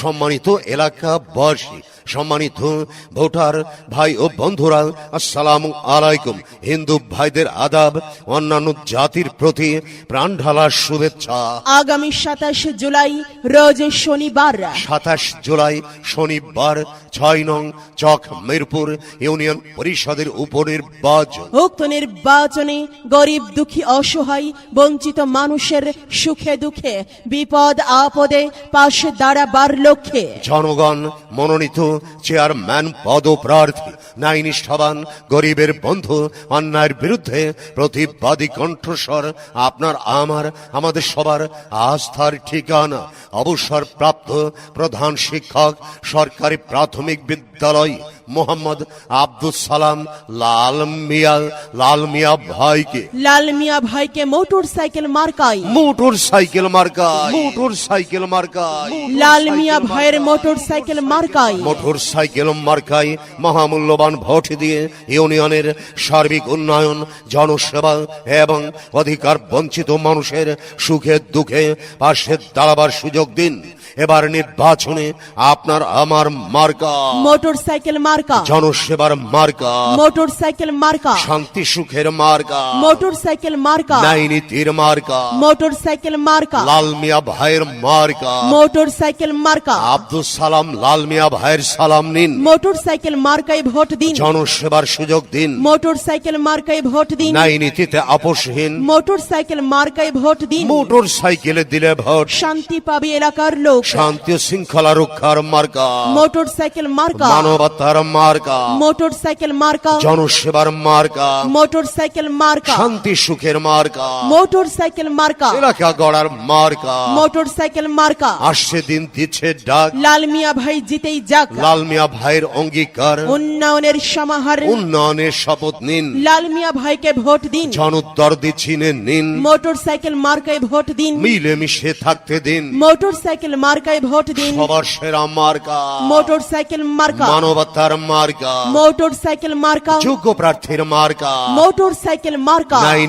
সম্মানিত এলাকাবাসী। সম্মানিত ভোটার ভাই ও বন্ধুরা আসসালাম আলাইকুম। হিন্দু ভাইদের আদাব অন্যান্য জাতির প্রতি প্রাণ ঢালার শুভেচ্ছা। আগামী সাতাশ জুলাই রোজ শনিবার। সাতাশ জুলাই শনিবার ছয় নং চক মিরপুর ইউনিয়ন পরিষদের উপনির্বাচন। উক্ত নির্বাচনে গরিব দুঃখী অসহায় বঞ্চিত মানুষের সুখে দুঃখে বিপদ আপদে পাশে দাঁড়াবার লক্ষ্যে। জনগণ মনোনীত চেয়ারম্যান পদপ্রার্থী, ন্যায় নিষ্ঠাবান, গরিবের বন্ধু, অন্যায়ের বিরুদ্ধে প্রতিবাদী কণ্ঠস্বর, আপনার, আমার, আমাদের সবার আস্থার ঠিকানা অবসর প্রাপ্ত প্রধান শিক্ষক, সরকারি প্রাথমিক বিদ্যালয় মোহাম্মদ আব্দুল সালাম লাল মিয়া লাল মিয়া ভাইকে। লাল মিয়া ভাইকে মোটর সাইকেল মার্কাই মোটর সাইকেল মার্কায়। মোটর সাইকেল মার্কায়। লাল মিয়া ভাইয়ের মোটর সাইকেল মার্কাই মোটর সাইকেল মার্কায়। মহামূল্যবান ভোট দিয়ে ইউনিয়নের সার্বিক উন্নয়ন জনসেবা এবং অধিকার বঞ্চিত মানুষের সুখে দুঃখে পাশে দাঁড়াবার সুযোগ দিন। এবার নির্বাচনে আপনার আমার মার্কা। মোটর সাইকেল মার্কা জনসেবার মার্কা। মোটর সাইকেল মার্কা। শান্তি সুখের মার্কা। মোটর সাইকেল মার্কা। ন্যায় নীতির মার্কা। মোটর সাইকেল মার্কা। লাল মিয়া ভাইয়ের মার্কা। মোটর সাইকেল মার্কা। আব্দুল সালাম লাল মিয়া ভাইয়ের সালাম নিন। মোটর সাইকেল মার্কায় ভোট দিন। জনসেবার সুযোগ দিন। মোটর সাইকেল মার্কায় ভোট দিন। ন্যায় নীতিতে আপোষহীন। মোটর সাইকেল মার্কায় ভোট দিন। মোটর সাইকেলে দিলে ভোট। শান্তি পাবে এলাকার লোক। শান্তি শৃঙ্খলা রক্ষার মার্কা। মোটর সাইকেল মার্কা। মানবতার মার্কা। মোটর সাইকেল মার্কা। জনসেবার মার্কা। মোটর সাইকেল মার্কা। শান্তি সুখের মার্কা। মোটর সাইকেল মার্কা। এলাকা গড়ার মার্কা। মোটর সাইকেল মার্কা। আসছে দিন দিচ্ছে ডাক। লাল মিয়া ভাই জিতেই যাক। লাল মিয়া ভাইয়ের অঙ্গীকার। উন্নয়নের সমাহার। উন্নয়নের শপথ নিন। লাল মিয়া ভাইকে ভোট দিন। জনদর্দি চিনে নিন। মোটর সাইকেল মার্কায় ভোট দিন। মিলে মিশে থাকতে দিন। মোটর সাইকেল মার্কায় ভোট দিন। সবার সেরা মার্কা। মোটর সাইকেল মার্কা। মানবতার মার্কা মোটর সাইকেল মার্কা যোগ্য প্রার্থীর মার্কা মোটর সাইকেল মার্কা ন্যায়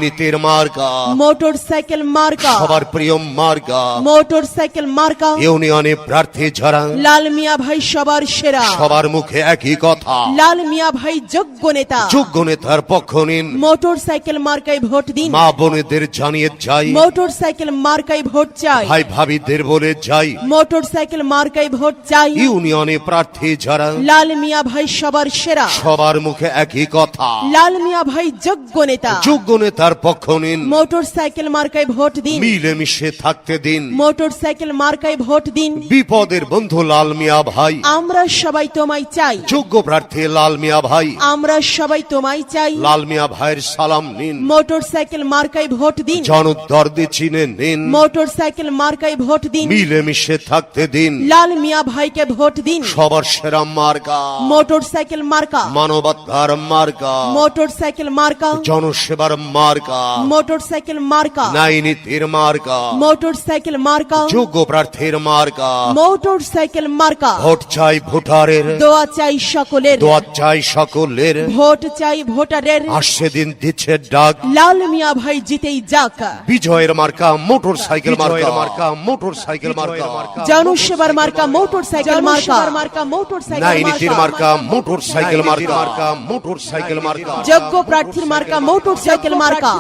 মার্কা মোটর সাইকেল মার্কা সবার প্রিয় মার্কা মোটর সাইকেল মার্কা ইউনিয়নে প্রার্থী যারা লাল মিয়া ভাই সবার সেরা সবার মুখে একই কথা লাল মিয়া ভাই যোগ্য নেতা যোগ্য নেতার পক্ষ নিন মোটর সাইকেল মার্কায় ভোট দিন। মা বোনেদের জানিয়ে যাই মোটর সাইকেল মার্কায় ভোট চাই। ভাই ভাবিদের বলে যাই মোটর সাইকেল মার্কায় ভোট চাই। ইউনিয়নে প্রার্থী যারা লাল মিয়া ভাই সবার সেরা। সবার মুখে একই কথা। লাল মিয়া ভাই যোগ্য নেতা। যোগ্য নেতার পক্ষ নিন। মোটর সাইকেল মার্কায় ভোট দিন। মিলে মিশে থাকতে দিন। মোটর সাইকেল মার্কায় ভোট দিন। বিপদের বন্ধু লাল মিয়া ভাই। আমরা সবাই তোমায় চাই। যোগ্য প্রার্থী লাল মিয়া ভাই। আমরা সবাই তোমায় চাই। লাল মিয়া ভাইয়ের সালাম নিন। মোটর সাইকেল মার্কায় ভোট দিন। জনদর্দি চিনে নিন। মোটর সাইকেল মার্কায় ভোট দিন। মিলে মিশে থাকতে দিন। লাল মিয়া ভাইকে ভোট দিন। সবার সেরা মার্কা। মোটর সাইকেল মার্কা মানবতার মার্কা মোটর সাইকেল মার্কা জনসেবার মার্কা মোটর সাইকেল মার্কা ন্যায় নীতির মার্কা মোটর সাইকেল মার্কা যোগ্য প্রার্থীর মার্কা মোটর সাইকেল মার্কা ভোট চাই ভোটারের দোয়া চাই সকলের দোয়া চাই সকলের ভোট চাই ভোটারের আসছে দিন দিচ্ছে ডাক লাল মিয়া ভাই জিতেই যাক বিজয়ের মার্কা মোটর সাইকেল মার্কা মার্কা মোটর সাইকেল মার্কা জনসেবার মার্কা মোটর সাইকেল মার্কা মার্কা মোটর ন্যায় সাইকেল মার্কা মোটর সাইকেল মার্কা। মোটর সাইকেল মার্কা। যোগ্য প্রার্থীর মার্কা মোটর সাইকেল মার্কা।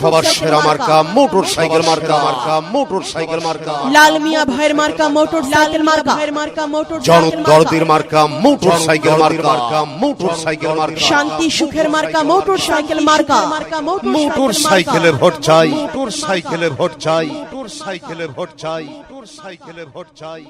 সবার সেরা মার্কা মোটর সাইকেল মার্কা। মার্কা মোটর সাইকেল মার্কা লাল মিয়া ভাইয়ের মার্কা মোটর সাইকেল মার্কা। ভাইয়ের মার্কা মোটর জনদর্দির মার্কা। মোটর সাইকেল মার্কা মোটর সাইকেল মার্কা। শান্তি সুখের মার্কা মোটর সাইকেল মার্কা। মার্কা মোটর সাইকেলে ভোট চাই। মোটর সাইকেলে ভোট চাই। মোটর সাইকেলে ভোট চাই। মোটর সাইকেলে ভোট চাই।